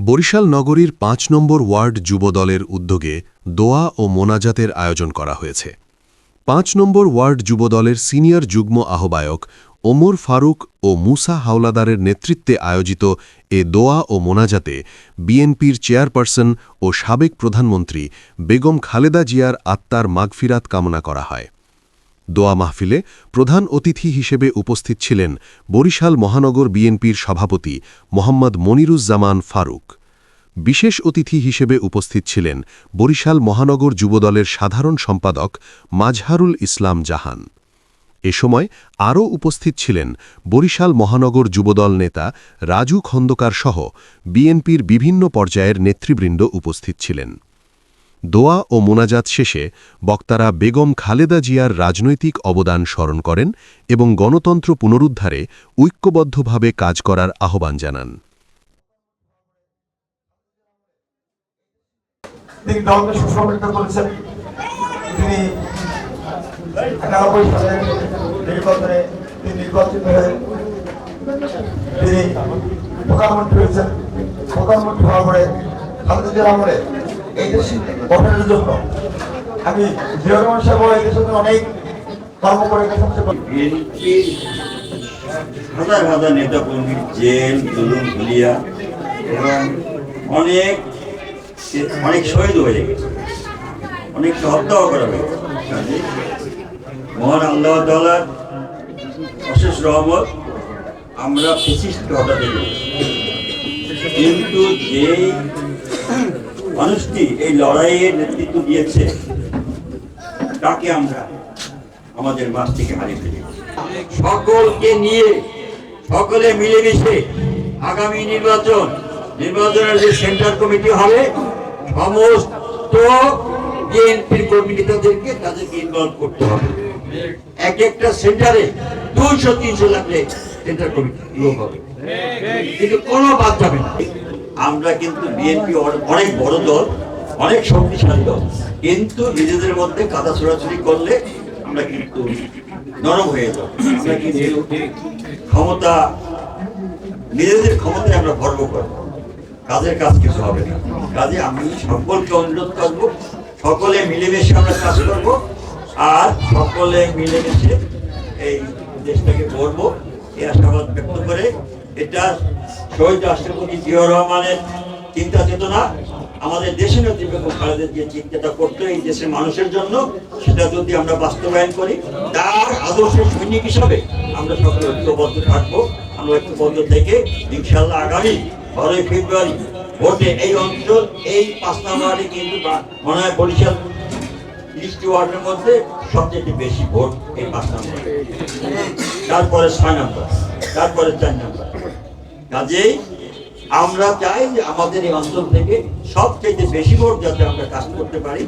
বরিশাল নগরীর পাঁচ নম্বর ওয়ার্ড যুবদলের উদ্যোগে দোয়া ও মোনাজাতের আয়োজন করা হয়েছে। পাঁচ নম্বর ওয়ার্ড যুবদলের সিনিয়র যুগ্ম আহ্বায়ক ওমর ফারুক ও মুসা হাওলাদারের নেতৃত্বে আয়োজিত এ দোয়া ও মোনাজাতে বিএনপির চেয়ারপারসন ও সাবেক প্রধানমন্ত্রী বেগম খালেদা জিয়ার আত্মার মাগফিরাত কামনা করা হয়। দোয়া মাহফিলে প্রধান অতিথি হিসেবে উপস্থিত ছিলেন বরিশাল মহানগর বিএনপির সভাপতি মোহাম্মদ মনিরুজ্জামান ফারুক। বিশেষ অতিথি হিসেবে উপস্থিত ছিলেন বরিশাল মহানগর যুবদলের সাধারণ সম্পাদক মাজহারুল ইসলাম জাহান। এ সময় আরও উপস্থিত ছিলেন বরিশাল মহানগর যুবদল নেতা রাজু খন্দকার সহ বিএনপির বিভিন্ন পর্যায়ের নেতৃবৃন্দ উপস্থিত ছিলেন। দোয়া ও মোনাজাত শেষে বক্তারা বেগম খালেদা জিয়ার রাজনৈতিক অবদান স্মরণ করেন এবং গণতন্ত্র পুনরুদ্ধারে ঐক্যবদ্ধভাবে কাজ করার আহ্বান জানান। প্রধানমন্ত্রী হয়েছেন। প্রধানমন্ত্রী হওয়ার পরে খালেদা এই গঠনের জন্য আমি জিয়া সাহেব এই দেশের অনেক কর্ম করে গেছেন হাজার হাজার নেতা কর্মী জেল জুলুম হুলিয়া এবং অনেক অনেক শহীদ হয়ে গেছে অনেককে হত্যাও করা হয়েছে মহান আল্লাহ তালার অশেষ রহমত আমরা বিশিষ্ট হঠাৎ কিন্তু যেই মানুষটি এই লড়াইয়ের নেতৃত্ব দিয়েছে, তাকে আমরা আমাদের মাছ থেকে হারিয়ে ফেলি। সকলকে নিয়ে, সকলে মিলেমিশে আগামী নির্বাচন, নির্বাচনের যে সেন্টার কমিটি হবে, সমস্ত বিএনপির কর্মী নেতাদেরকে তাদেরকে ইনভলভ করতে হবে। এক একটা সেন্টারে দুইশো, তিনশো লাগলে সেন্টার কমিটি হবে। কিন্তু কোনো বাদ যাবে না। আমরা কিন্তু বিএনপি অনেক বড় দল, অনেক শক্তিশালী দল। কিন্তু নিজেদের মধ্যে কাদা ছোড়াছুড়ি করলে আমরা কিন্তু নরম হয়ে যাব। আমরা ক্ষমতা, নিজেদের ক্ষমতায় আমরা গর্ব করব কাজের কাজ কিছু হবে না। কাজে আমি সকলকে অনুরোধ করব, সকলে মিলেমিশে আমরা কাজ করব, আর সকলে মিলেমিশে এই দেশটাকে গড়ব। এই আশাবাদ ব্যক্ত করে এটা শহীদ রাষ্ট্রপতি জিয়াউর রহমানের চিন্তা চেতনা আমাদের দেশে বেগম খালেদা যে চিন্তাটা করতো এই দেশের মানুষের জন্য, সেটা যদি আমরা বাস্তবায়ন করি, তার আদর্শের সৈনিক হিসাবে আমরা সকলে ঐক্যবদ্ধ থাকব। আমরা ঐক্যবদ্ধ থেকে ইনশাল্লাহ আগামী বারোই ফেব্রুয়ারি ভোটে এই অঞ্চল, এই পাঁচ নম্বরে কিন্তু মনে হয় বরিশাল তিরিশটি ওয়ার্ডের মধ্যে সবচেয়ে বেশি ভোট এই পাঁচ নম্বরে। তারপরে ছয় নম্বর, তারপরে চার নম্বর। কাজেই আমরা চাই যে আমাদের এই অঞ্চল থেকে সবচেয়ে বেশি ভোট যাতে আমরা কাজ করতে পারি।